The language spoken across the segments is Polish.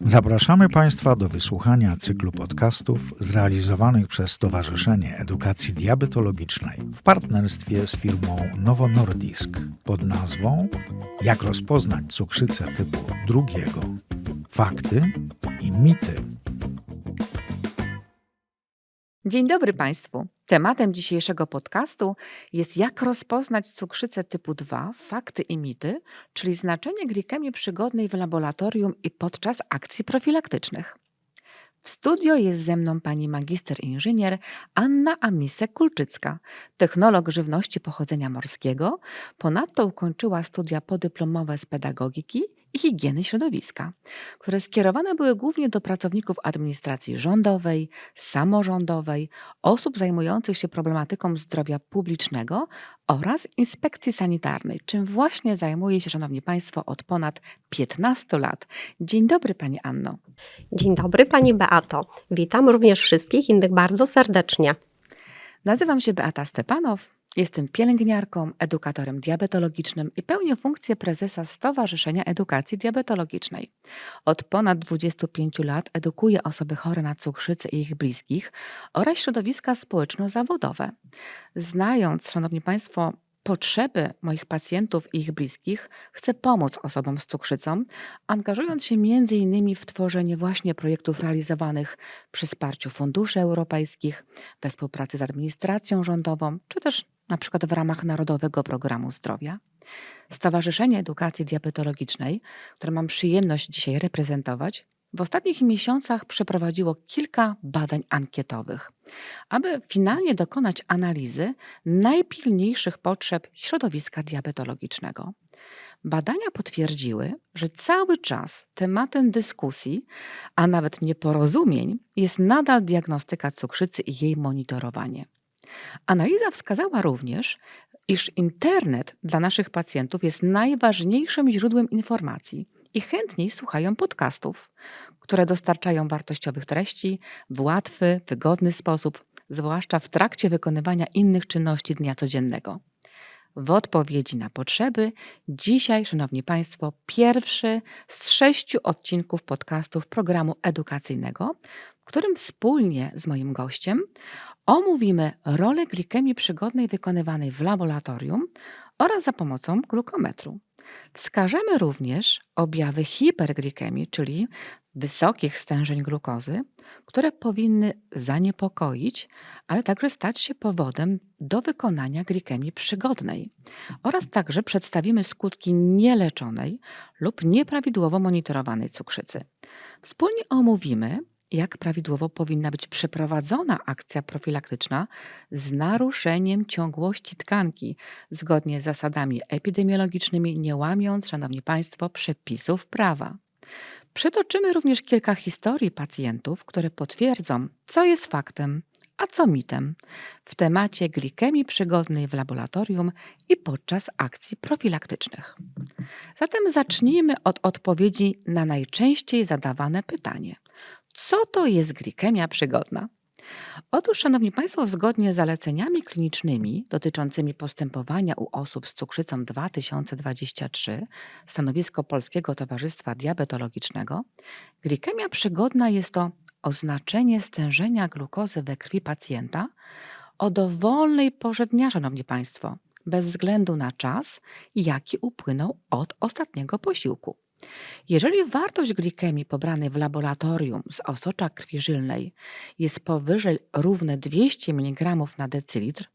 Zapraszamy Państwa do wysłuchania cyklu podcastów zrealizowanych przez Stowarzyszenie Edukacji Diabetologicznej w partnerstwie z firmą Novo Nordisk pod nazwą Jak rozpoznać cukrzycę typu drugiego. Fakty i mity. Dzień dobry Państwu. Tematem dzisiejszego podcastu jest jak rozpoznać cukrzycę typu 2, fakty i mity, czyli znaczenie glikemii przygodnej w laboratorium i podczas akcji profilaktycznych. W studio jest ze mną pani magister inżynier Anna Amisek-Kulczycka, technolog żywności pochodzenia morskiego. Ponadto ukończyła studia podyplomowe z pedagogiki i higieny środowiska, które skierowane były głównie do pracowników administracji rządowej, samorządowej, osób zajmujących się problematyką zdrowia publicznego oraz inspekcji sanitarnej, czym właśnie zajmuje się, Szanowni Państwo, od ponad 15 lat. Dzień dobry Pani Anno. Dzień dobry Pani Beato. Witam również wszystkich innych bardzo serdecznie. Nazywam się Beata Stepanow. Jestem pielęgniarką, edukatorem diabetologicznym i pełnię funkcję prezesa Stowarzyszenia Edukacji Diabetologicznej. Od ponad 25 lat edukuję osoby chore na cukrzycę i ich bliskich oraz środowiska społeczno-zawodowe. Znając, Szanowni Państwo, potrzeby moich pacjentów i ich bliskich, chcę pomóc osobom z cukrzycą, angażując się m.in. w tworzenie właśnie projektów realizowanych przy wsparciu funduszy europejskich, we współpracy z administracją rządową, czy też na przykład w ramach Narodowego Programu Zdrowia. Stowarzyszenie Edukacji Diabetologicznej, które mam przyjemność dzisiaj reprezentować, w ostatnich miesiącach przeprowadziło kilka badań ankietowych, aby finalnie dokonać analizy najpilniejszych potrzeb środowiska diabetologicznego. Badania potwierdziły, że cały czas tematem dyskusji, a nawet nieporozumień, jest nadal diagnostyka cukrzycy i jej monitorowanie. Analiza wskazała również, iż internet dla naszych pacjentów jest najważniejszym źródłem informacji i chętniej słuchają podcastów, które dostarczają wartościowych treści w łatwy, wygodny sposób, zwłaszcza w trakcie wykonywania innych czynności dnia codziennego. W odpowiedzi na potrzeby, dzisiaj, Szanowni Państwo, pierwszy z sześciu odcinków podcastów programu edukacyjnego, w którym wspólnie z moim gościem omówimy rolę glikemii przygodnej wykonywanej w laboratorium oraz za pomocą glukometru. Wskażemy również objawy hiperglikemii, czyli wysokich stężeń glukozy, które powinny zaniepokoić, ale także stać się powodem do wykonania glikemii przygodnej. Oraz także przedstawimy skutki nieleczonej lub nieprawidłowo monitorowanej cukrzycy. Wspólnie omówimy, jak prawidłowo powinna być przeprowadzona akcja profilaktyczna z naruszeniem ciągłości tkanki, zgodnie z zasadami epidemiologicznymi, nie łamiąc, Szanowni Państwo, przepisów prawa. Przytoczymy również kilka historii pacjentów, które potwierdzą, co jest faktem, a co mitem w temacie glikemii przygodnej w laboratorium i podczas akcji profilaktycznych. Zatem zacznijmy od odpowiedzi na najczęściej zadawane pytanie: co to jest glikemia przygodna? Otóż, Szanowni Państwo, zgodnie z zaleceniami klinicznymi dotyczącymi postępowania u osób z cukrzycą 2023, stanowisko Polskiego Towarzystwa Diabetologicznego, glikemia przygodna jest to oznaczenie stężenia glukozy we krwi pacjenta o dowolnej porze dnia, Szanowni Państwo, bez względu na czas, jaki upłynął od ostatniego posiłku. Jeżeli wartość glikemii pobranej w laboratorium z osocza krwi żylnej jest powyżej równe 200 mg na decylitr,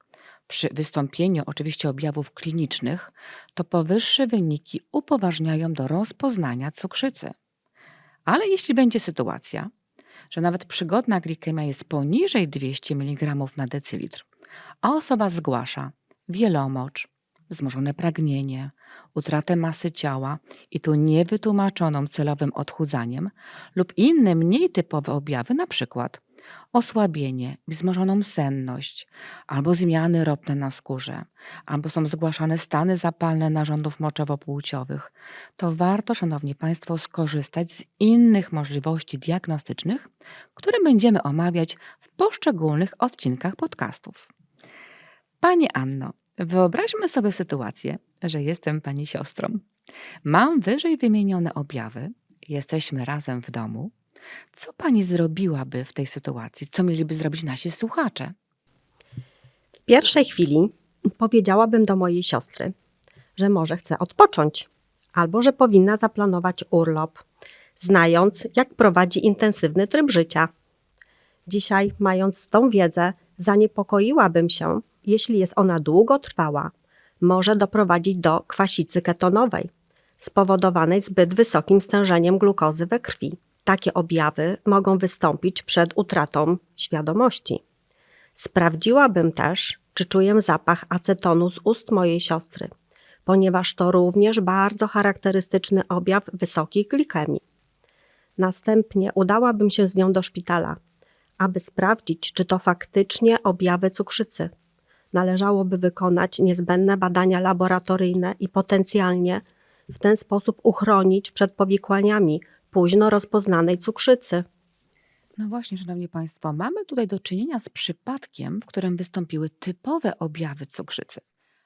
przy wystąpieniu oczywiście objawów klinicznych, to powyższe wyniki upoważniają do rozpoznania cukrzycy. Ale jeśli będzie sytuacja, że nawet przygodna glikemia jest poniżej 200 mg na decylitr, a osoba zgłasza wielomocz, wzmożone pragnienie, utratę masy ciała i tu niewytłumaczoną celowym odchudzaniem lub inne mniej typowe objawy, przykład osłabienie, wzmożoną senność, albo zmiany ropne na skórze, albo są zgłaszane stany zapalne narządów moczowo-płciowych, to warto, Szanowni Państwo, skorzystać z innych możliwości diagnostycznych, które będziemy omawiać w poszczególnych odcinkach podcastów. Pani Anno, Wyobraźmy sobie sytuację, że jestem pani siostrą. Mam wyżej wymienione objawy, jesteśmy razem w domu. Co pani zrobiłaby w tej sytuacji? Co mieliby zrobić nasi słuchacze? W pierwszej chwili powiedziałabym do mojej siostry, że może chce odpocząć albo że powinna zaplanować urlop, znając, jak prowadzi intensywny tryb życia. Dzisiaj, mając tą wiedzę, zaniepokoiłabym się, jeśli jest ona długotrwała, może doprowadzić do kwasicy ketonowej, spowodowanej zbyt wysokim stężeniem glukozy we krwi. Takie objawy mogą wystąpić przed utratą świadomości. Sprawdziłabym też, czy czuję zapach acetonu z ust mojej siostry, ponieważ to również bardzo charakterystyczny objaw wysokich glikemii. Następnie udałabym się z nią do szpitala, aby sprawdzić, czy to faktycznie objawy cukrzycy. Należałoby wykonać niezbędne badania laboratoryjne i potencjalnie w ten sposób uchronić przed powikłaniami późno rozpoznanej cukrzycy. No właśnie, Szanowni Państwo, mamy tutaj do czynienia z przypadkiem, w którym wystąpiły typowe objawy cukrzycy.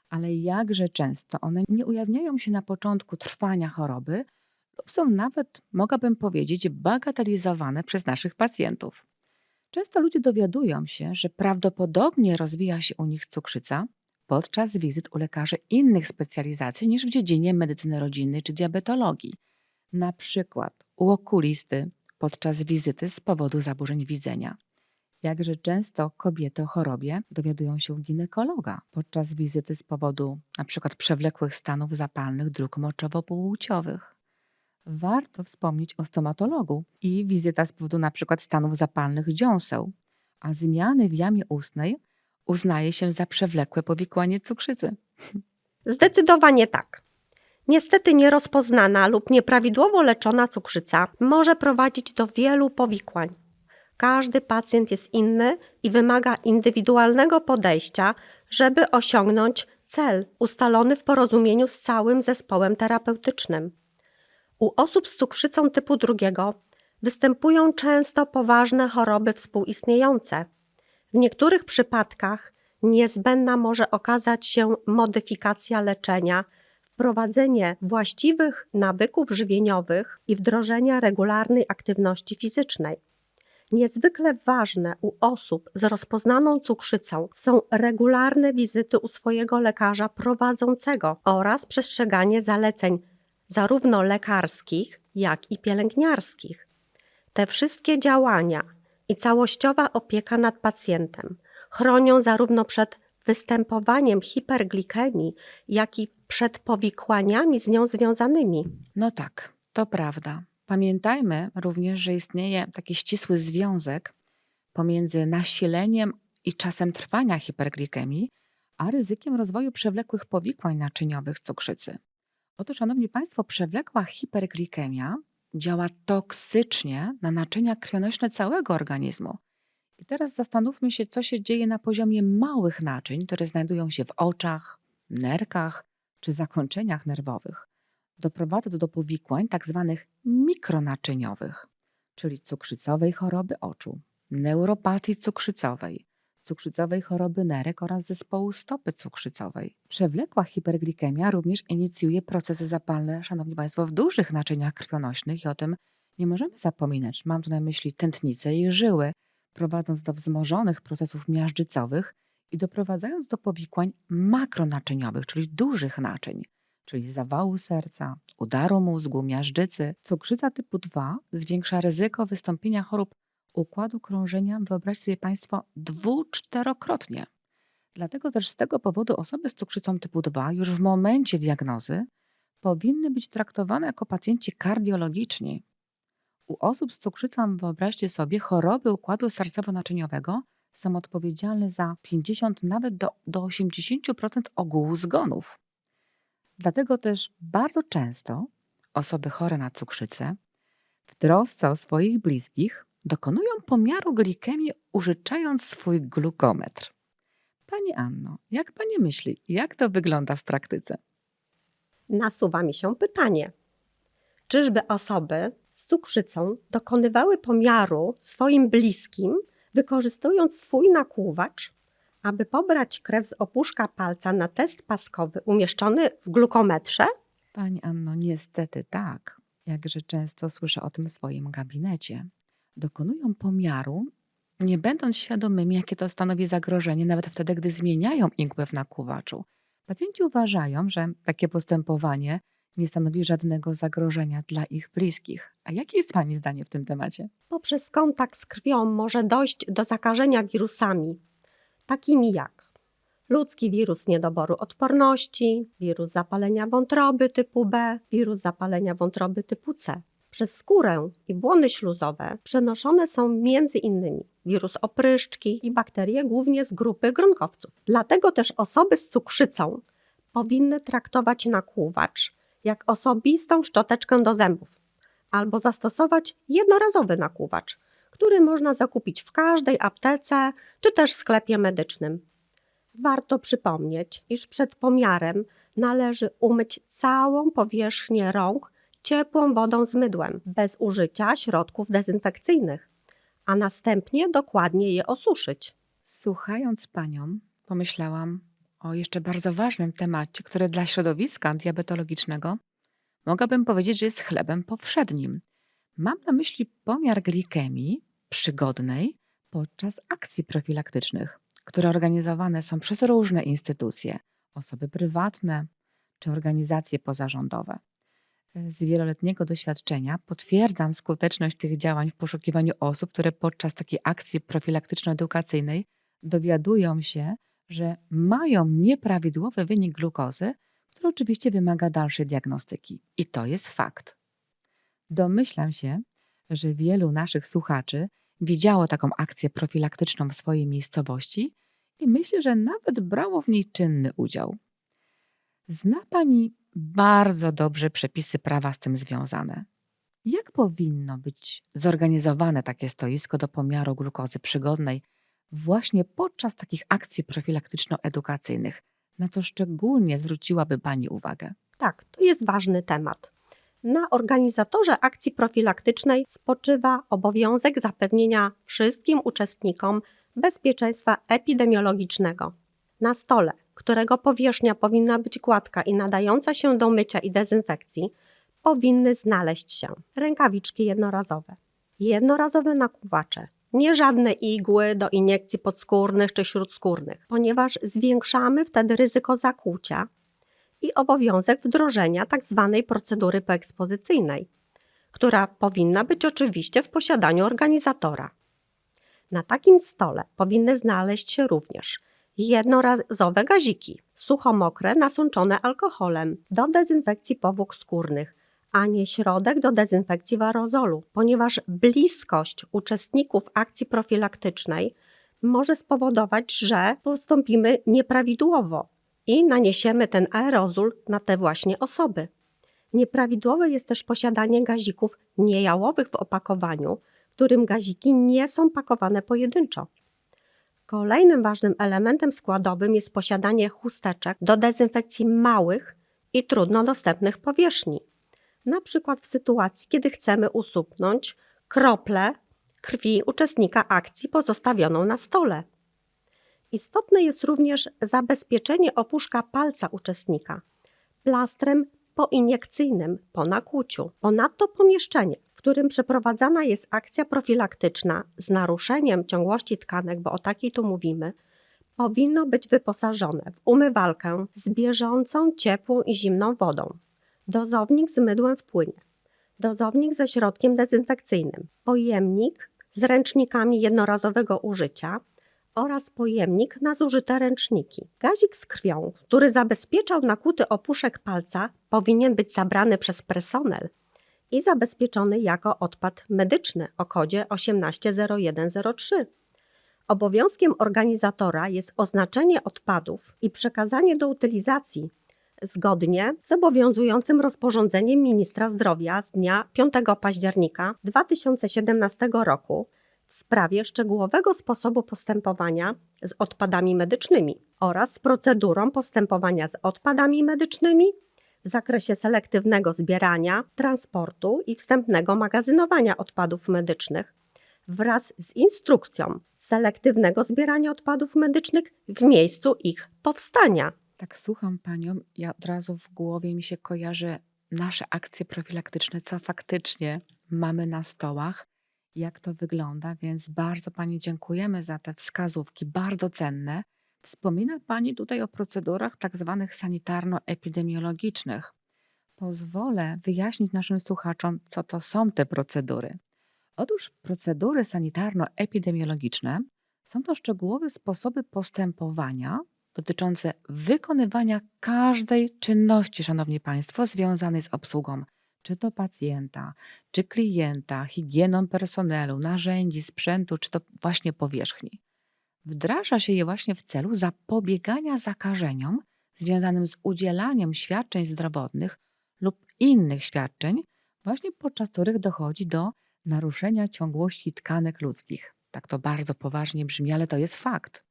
Ale jakże często one nie ujawniają się na początku trwania choroby lub są nawet, mogłabym powiedzieć, bagatelizowane przez naszych pacjentów. Często ludzie dowiadują się, że prawdopodobnie rozwija się u nich cukrzyca podczas wizyt u lekarzy innych specjalizacji niż w dziedzinie medycyny rodzinnej czy diabetologii. Na przykład u okulisty podczas wizyty z powodu zaburzeń widzenia. Jakże często kobiety o chorobie dowiadują się u ginekologa podczas wizyty z powodu np. przewlekłych stanów zapalnych dróg moczowo-płciowych. Warto wspomnieć o stomatologu i wizyta z powodu np. stanów zapalnych dziąseł, a zmiany w jamie ustnej uznaje się za przewlekłe powikłanie cukrzycy. Zdecydowanie tak. Niestety nierozpoznana lub nieprawidłowo leczona cukrzyca może prowadzić do wielu powikłań. Każdy pacjent jest inny i wymaga indywidualnego podejścia, żeby osiągnąć cel ustalony w porozumieniu z całym zespołem terapeutycznym. U osób z cukrzycą typu drugiego występują często poważne choroby współistniejące. W niektórych przypadkach niezbędna może okazać się modyfikacja leczenia, wprowadzenie właściwych nawyków żywieniowych i wdrożenia regularnej aktywności fizycznej. Niezwykle ważne u osób z rozpoznaną cukrzycą są regularne wizyty u swojego lekarza prowadzącego oraz przestrzeganie zaleceń zarówno lekarskich, jak i pielęgniarskich. Te wszystkie działania i całościowa opieka nad pacjentem chronią zarówno przed występowaniem hiperglikemii, jak i przed powikłaniami z nią związanymi. No tak, to prawda. Pamiętajmy również, że istnieje taki ścisły związek pomiędzy nasileniem i czasem trwania hiperglikemii, a ryzykiem rozwoju przewlekłych powikłań naczyniowych cukrzycy. Oto, Szanowni Państwo, przewlekła hiperglikemia działa toksycznie na naczynia krwionośne całego organizmu. I teraz zastanówmy się, co się dzieje na poziomie małych naczyń, które znajdują się w oczach, nerkach czy zakończeniach nerwowych. Doprowadza to do powikłań tzw. mikronaczyniowych, czyli cukrzycowej choroby oczu, neuropatii cukrzycowej, cukrzycowej choroby nerek oraz zespołu stopy cukrzycowej. Przewlekła hiperglikemia również inicjuje procesy zapalne, szanowni państwo, w dużych naczyniach krwionośnych i o tym nie możemy zapominać. Mam tu na myśli tętnice i żyły, prowadząc do wzmożonych procesów miażdżycowych i doprowadzając do powikłań makronaczyniowych, czyli dużych naczyń, czyli zawału serca, udaru mózgu, miażdżycy. Cukrzyca typu 2 zwiększa ryzyko wystąpienia chorób układu krążenia, wyobraźcie sobie Państwo, dwu-czterokrotnie. Dlatego też z tego powodu osoby z cukrzycą typu 2 już w momencie diagnozy powinny być traktowane jako pacjenci kardiologiczni. U osób z cukrzycą, wyobraźcie sobie, choroby układu sercowo-naczyniowego są odpowiedzialne za 50 nawet do, do 80% ogółu zgonów. Dlatego też bardzo często osoby chore na cukrzycę w trosce o swoich bliskich dokonują pomiaru glikemii użyczając swój glukometr. Pani Anno, jak Pani myśli, jak to wygląda w praktyce? Nasuwa mi się pytanie: czyżby osoby z cukrzycą dokonywały pomiaru swoim bliskim, wykorzystując swój nakłuwacz, aby pobrać krew z opuszka palca na test paskowy umieszczony w glukometrze? Pani Anno, niestety tak. Jakże często słyszę o tym w swoim gabinecie. Dokonują pomiaru, nie będąc świadomymi, jakie to stanowi zagrożenie, nawet wtedy, gdy zmieniają igłę w. Pacjenci uważają, że takie postępowanie nie stanowi żadnego zagrożenia dla ich bliskich. A jakie jest Pani zdanie w tym temacie? Poprzez kontakt z krwią może dojść do zakażenia wirusami, takimi jak ludzki wirus niedoboru odporności, wirus zapalenia wątroby typu B, wirus zapalenia wątroby typu C. Przez skórę i błony śluzowe przenoszone są między innymi wirus opryszczki i bakterie głównie z grupy gronkowców. Dlatego też osoby z cukrzycą powinny traktować nakłuwacz jak osobistą szczoteczkę do zębów albo zastosować jednorazowy nakłuwacz, który można zakupić w każdej aptece czy też sklepie medycznym. Warto przypomnieć, iż przed pomiarem należy umyć całą powierzchnię rąk ciepłą wodą z mydłem, bez użycia środków dezynfekcyjnych, a następnie dokładnie je osuszyć. Słuchając Panią, pomyślałam o jeszcze bardzo ważnym temacie, który dla środowiska diabetologicznego mogłabym powiedzieć, że jest chlebem powszednim. Mam na myśli pomiar glikemii przygodnej podczas akcji profilaktycznych, które organizowane są przez różne instytucje, osoby prywatne czy organizacje pozarządowe. Z wieloletniego doświadczenia potwierdzam skuteczność tych działań w poszukiwaniu osób, które podczas takiej akcji profilaktyczno-edukacyjnej dowiadują się, że mają nieprawidłowy wynik glukozy, który oczywiście wymaga dalszej diagnostyki. I to jest fakt. Domyślam się, że wielu naszych słuchaczy widziało taką akcję profilaktyczną w swojej miejscowości i myślę, że nawet brało w niej czynny udział. Zna Pani bardzo dobrze przepisy prawa z tym związane. Jak powinno być zorganizowane takie stoisko do pomiaru glukozy przygodnej właśnie podczas takich akcji profilaktyczno-edukacyjnych? Na co szczególnie zwróciłaby Pani uwagę? Tak, to jest ważny temat. Na organizatorze akcji profilaktycznej spoczywa obowiązek zapewnienia wszystkim uczestnikom bezpieczeństwa epidemiologicznego. Na stole, którego powierzchnia powinna być gładka i nadająca się do mycia i dezynfekcji, powinny znaleźć się rękawiczki jednorazowe, jednorazowe nakłuwacze, nie żadne igły do iniekcji podskórnych czy śródskórnych, ponieważ zwiększamy wtedy ryzyko zakłucia i obowiązek wdrożenia tzw. procedury poekspozycyjnej, która powinna być oczywiście w posiadaniu organizatora. Na takim stole powinny znaleźć się również jednorazowe gaziki, suchomokre nasączone alkoholem do dezynfekcji powłok skórnych, a nie środek do dezynfekcji aerozolu, ponieważ bliskość uczestników akcji profilaktycznej może spowodować, że postąpimy nieprawidłowo i naniesiemy ten aerozol na te właśnie osoby. Nieprawidłowe jest też posiadanie gazików niejałowych w opakowaniu, w którym gaziki nie są pakowane pojedynczo. Kolejnym ważnym elementem składowym jest posiadanie chusteczek do dezynfekcji małych i trudno dostępnych powierzchni. Na przykład w sytuacji, kiedy chcemy usupnąć krople krwi uczestnika akcji pozostawioną na stole. Istotne jest również zabezpieczenie opuszka palca uczestnika plastrem poiniekcyjnym po nakłuciu. Ponadto pomieszczenie, którym przeprowadzana jest akcja profilaktyczna z naruszeniem ciągłości tkanek, bo o takiej tu mówimy, powinno być wyposażone w umywalkę z bieżącą, ciepłą i zimną wodą, dozownik z mydłem w płynie, dozownik ze środkiem dezynfekcyjnym, pojemnik z ręcznikami jednorazowego użycia oraz pojemnik na zużyte ręczniki. Gazik z krwią, który zabezpieczał nakłuty opuszek palca, powinien być zabrany przez personel i zabezpieczony jako odpad medyczny o kodzie 180103. Obowiązkiem organizatora jest oznaczenie odpadów i przekazanie do utylizacji zgodnie z obowiązującym rozporządzeniem ministra zdrowia z dnia 5 października 2017 roku w sprawie szczegółowego sposobu postępowania z odpadami medycznymi oraz procedurą postępowania z odpadami medycznymi w zakresie selektywnego zbierania, transportu i wstępnego magazynowania odpadów medycznych wraz z instrukcją selektywnego zbierania odpadów medycznych w miejscu ich powstania. Tak słucham Panią, ja od razu w głowie mi się kojarzy nasze akcje profilaktyczne, co faktycznie mamy na stołach, jak to wygląda, więc bardzo Pani dziękujemy za te wskazówki, bardzo cenne. Wspomina Pani tutaj o procedurach tak zwanych sanitarno-epidemiologicznych. Pozwolę wyjaśnić naszym słuchaczom, co to są te procedury. Otóż procedury sanitarno-epidemiologiczne są to szczegółowe sposoby postępowania dotyczące wykonywania każdej czynności, Szanowni Państwo, związanej z obsługą czy to pacjenta, czy klienta, higieną personelu, narzędzi, sprzętu, czy to właśnie powierzchni. Wdraża się je właśnie w celu zapobiegania zakażeniom związanym z udzielaniem świadczeń zdrowotnych lub innych świadczeń, właśnie podczas których dochodzi do naruszenia ciągłości tkanek ludzkich. Tak to bardzo poważnie brzmi, ale to jest fakt.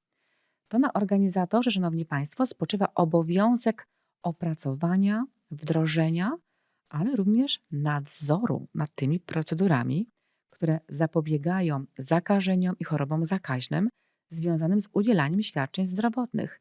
To na organizatorze, Szanowni Państwo, spoczywa obowiązek opracowania, wdrożenia, ale również nadzoru nad tymi procedurami, które zapobiegają zakażeniom i chorobom zakaźnym związanym z udzielaniem świadczeń zdrowotnych.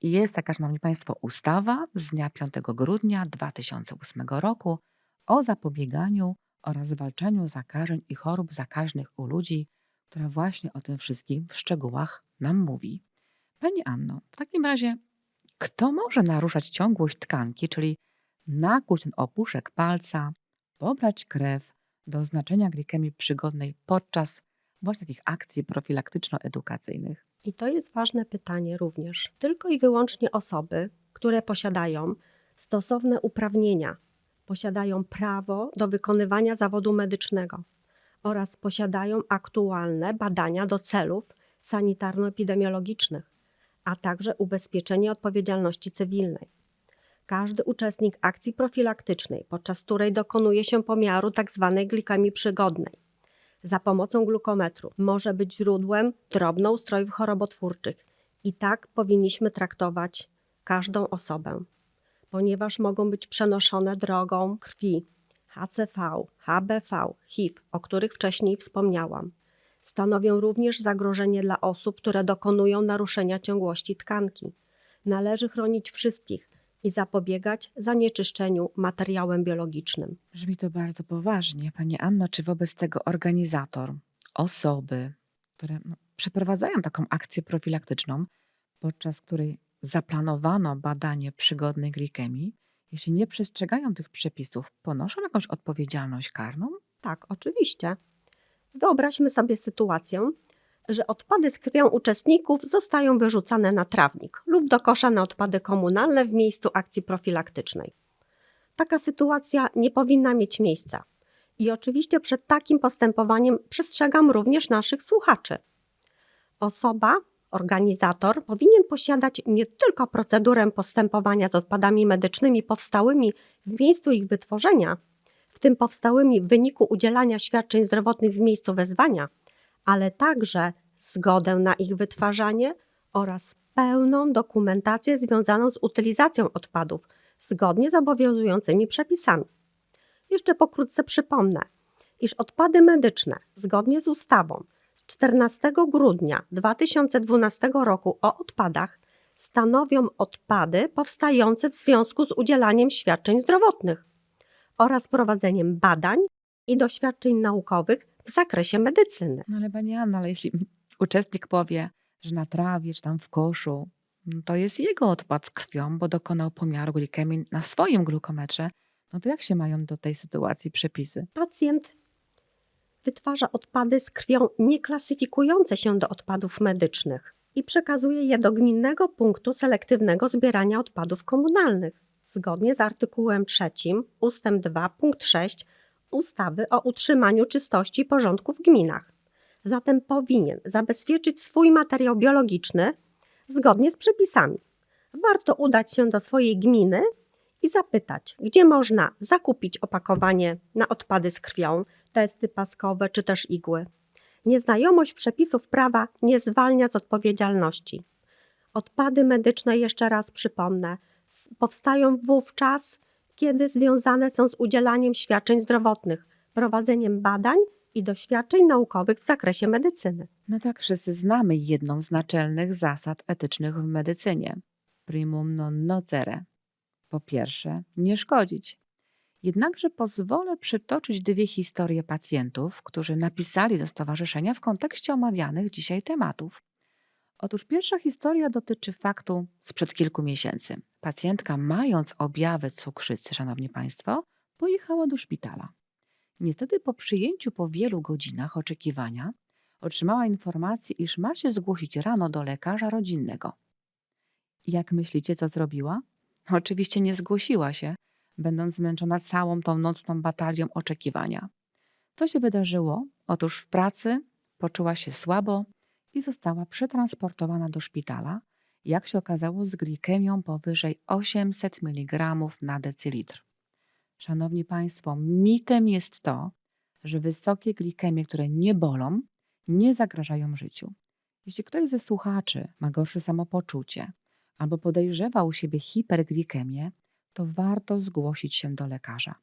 I jest taka, Szanowni Państwo, ustawa z dnia 5 grudnia 2008 roku o zapobieganiu oraz zwalczaniu zakażeń i chorób zakaźnych u ludzi, która właśnie o tym wszystkim w szczegółach nam mówi. Pani Anno, w takim razie, kto może naruszać ciągłość tkanki, czyli nakłuć ten opuszek palca, pobrać krew do oznaczenia glikemii przygodnej podczas właśnie takich akcji profilaktyczno-edukacyjnych? I to jest ważne pytanie również. Tylko i wyłącznie osoby, które posiadają stosowne uprawnienia, posiadają prawo do wykonywania zawodu medycznego oraz posiadają aktualne badania do celów sanitarno-epidemiologicznych, a także ubezpieczenie odpowiedzialności cywilnej. Każdy uczestnik akcji profilaktycznej, podczas której dokonuje się pomiaru tzw. glikemii przygodnej za pomocą glukometru może być źródłem drobnoustrojów chorobotwórczych i tak powinniśmy traktować każdą osobę, ponieważ mogą być przenoszone drogą krwi HCV, HBV, HIV, o których wcześniej wspomniałam. Stanowią również zagrożenie dla osób, które dokonują naruszenia ciągłości tkanki. Należy chronić wszystkich i zapobiegać zanieczyszczeniu materiałem biologicznym. Brzmi to bardzo poważnie. Pani Anno, czy wobec tego organizator, osoby, które no, przeprowadzają taką akcję profilaktyczną, podczas której zaplanowano badanie przygodnej glikemii, jeśli nie przestrzegają tych przepisów, ponoszą jakąś odpowiedzialność karną? Tak, oczywiście. Wyobraźmy sobie sytuację, że odpady z krwią uczestników zostają wyrzucane na trawnik lub do kosza na odpady komunalne w miejscu akcji profilaktycznej. Taka sytuacja nie powinna mieć miejsca. I oczywiście przed takim postępowaniem przestrzegam również naszych słuchaczy. Osoba, organizator powinien posiadać nie tylko procedurę postępowania z odpadami medycznymi powstałymi w miejscu ich wytworzenia, w tym powstałymi w wyniku udzielania świadczeń zdrowotnych w miejscu wezwania, ale także zgodę na ich wytwarzanie oraz pełną dokumentację związaną z utylizacją odpadów zgodnie z obowiązującymi przepisami. Jeszcze pokrótce przypomnę, iż odpady medyczne zgodnie z ustawą z 14 grudnia 2012 roku o odpadach stanowią odpady powstające w związku z udzielaniem świadczeń zdrowotnych oraz prowadzeniem badań i doświadczeń naukowych w zakresie medycyny. No ale Pani Anno, ale jeśli uczestnik powie, że na trawie czy tam w koszu, no to jest jego odpad z krwią, bo dokonał pomiaru glikemii na swoim glukometrze, no to jak się mają do tej sytuacji przepisy? Pacjent wytwarza odpady z krwią nieklasyfikujące się do odpadów medycznych i przekazuje je do gminnego punktu selektywnego zbierania odpadów komunalnych, zgodnie z artykułem 3 ustęp 2 punkt 6 ustawy o utrzymaniu czystości i porządku w gminach. Zatem powinien zabezpieczyć swój materiał biologiczny zgodnie z przepisami. Warto udać się do swojej gminy i zapytać, gdzie można zakupić opakowanie na odpady z krwią, testy paskowe czy też igły. Nieznajomość przepisów prawa nie zwalnia z odpowiedzialności. Odpady medyczne, jeszcze raz przypomnę, powstają wówczas, kiedy związane są z udzielaniem świadczeń zdrowotnych, prowadzeniem badań i doświadczeń naukowych w zakresie medycyny. No tak, wszyscy znamy jedną z naczelnych zasad etycznych w medycynie. Primum non nocere. Po pierwsze, nie szkodzić. Jednakże pozwolę przytoczyć dwie historie pacjentów, którzy napisali do stowarzyszenia w kontekście omawianych dzisiaj tematów. Otóż pierwsza historia dotyczy faktu sprzed kilku miesięcy. Pacjentka, mając objawy cukrzycy, szanowni państwo, pojechała do szpitala. Niestety po przyjęciu po wielu godzinach oczekiwania otrzymała informację, iż ma się zgłosić rano do lekarza rodzinnego. Jak myślicie, co zrobiła? Oczywiście nie zgłosiła się, będąc zmęczona całą tą nocną batalią oczekiwania. Co się wydarzyło? Otóż w pracy poczuła się słabo i została przetransportowana do szpitala, jak się okazało, z glikemią powyżej 800 mg na decylitr. Szanowni Państwo, mitem jest to, że wysokie glikemie, które nie bolą, nie zagrażają życiu. Jeśli ktoś ze słuchaczy ma gorsze samopoczucie albo podejrzewa u siebie hiperglikemię, to warto zgłosić się do lekarza.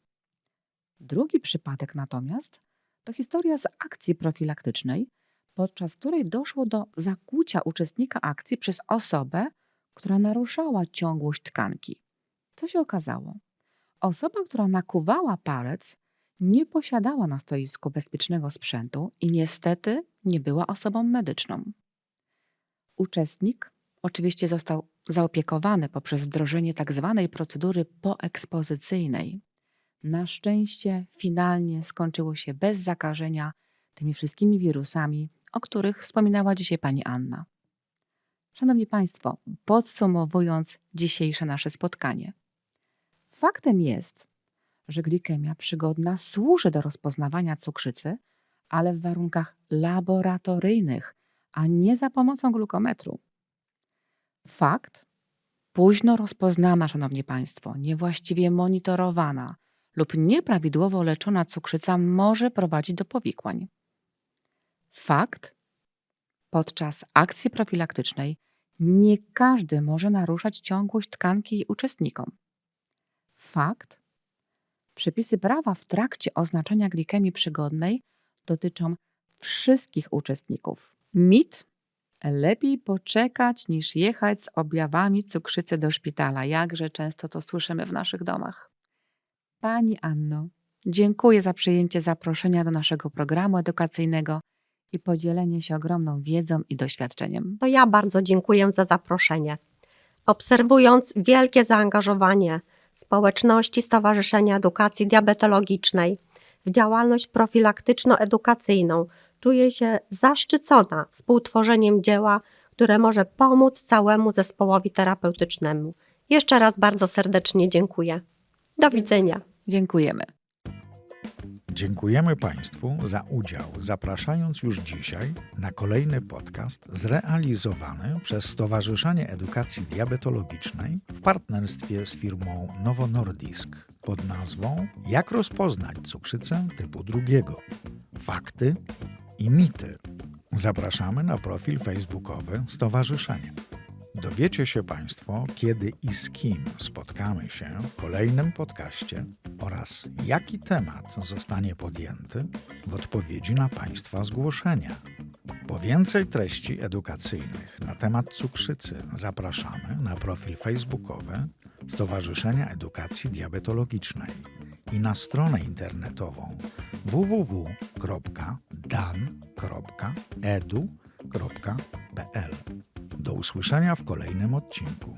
Drugi przypadek natomiast to historia z akcji profilaktycznej, podczas której doszło do zakłucia uczestnika akcji przez osobę, która naruszała ciągłość tkanki. Co się okazało? Osoba, która nakuwała palec, nie posiadała na stoisku bezpiecznego sprzętu i niestety nie była osobą medyczną. Uczestnik oczywiście został zaopiekowany poprzez wdrożenie tzw. procedury poekspozycyjnej. Na szczęście finalnie skończyło się bez zakażenia tymi wszystkimi wirusami, o których wspominała dzisiaj pani Anna. Szanowni Państwo, podsumowując dzisiejsze nasze spotkanie. Faktem jest, że glikemia przygodna służy do rozpoznawania cukrzycy, ale w warunkach laboratoryjnych, a nie za pomocą glukometru. Fakt, późno rozpoznana, Szanowni Państwo, niewłaściwie monitorowana lub nieprawidłowo leczona cukrzyca może prowadzić do powikłań. Fakt, podczas akcji profilaktycznej nie każdy może naruszać ciągłość tkanki jej uczestnikom. Fakt, przepisy prawa w trakcie oznaczenia glikemii przygodnej dotyczą wszystkich uczestników. Mit Lepiej poczekać niż jechać z objawami cukrzycy do szpitala. Jakże często to słyszymy w naszych domach. Pani Anno, dziękuję za przyjęcie zaproszenia do naszego programu edukacyjnego i podzielenie się ogromną wiedzą i doświadczeniem. To ja bardzo dziękuję za zaproszenie. Obserwując wielkie zaangażowanie społeczności Stowarzyszenia Edukacji Diabetologicznej w działalność profilaktyczno-edukacyjną, czuję się zaszczycona współtworzeniem dzieła, które może pomóc całemu zespołowi terapeutycznemu. Jeszcze raz bardzo serdecznie dziękuję. Do widzenia. Dziękujemy. Dziękujemy Państwu za udział, zapraszając już dzisiaj na kolejny podcast zrealizowany przez Stowarzyszenie Edukacji Diabetologicznej w partnerstwie z firmą Novo Nordisk pod nazwą Jak rozpoznać cukrzycę typu drugiego. Fakty i mity. Zapraszamy na profil facebookowy Stowarzyszenia. Dowiecie się Państwo, kiedy i z kim spotkamy się w kolejnym podcaście oraz jaki temat zostanie podjęty w odpowiedzi na Państwa zgłoszenia. Po więcej treści edukacyjnych na temat cukrzycy zapraszamy na profil facebookowy Stowarzyszenia Edukacji Diabetologicznej i na stronę internetową www.dan.edu.pl. Do usłyszenia w kolejnym odcinku.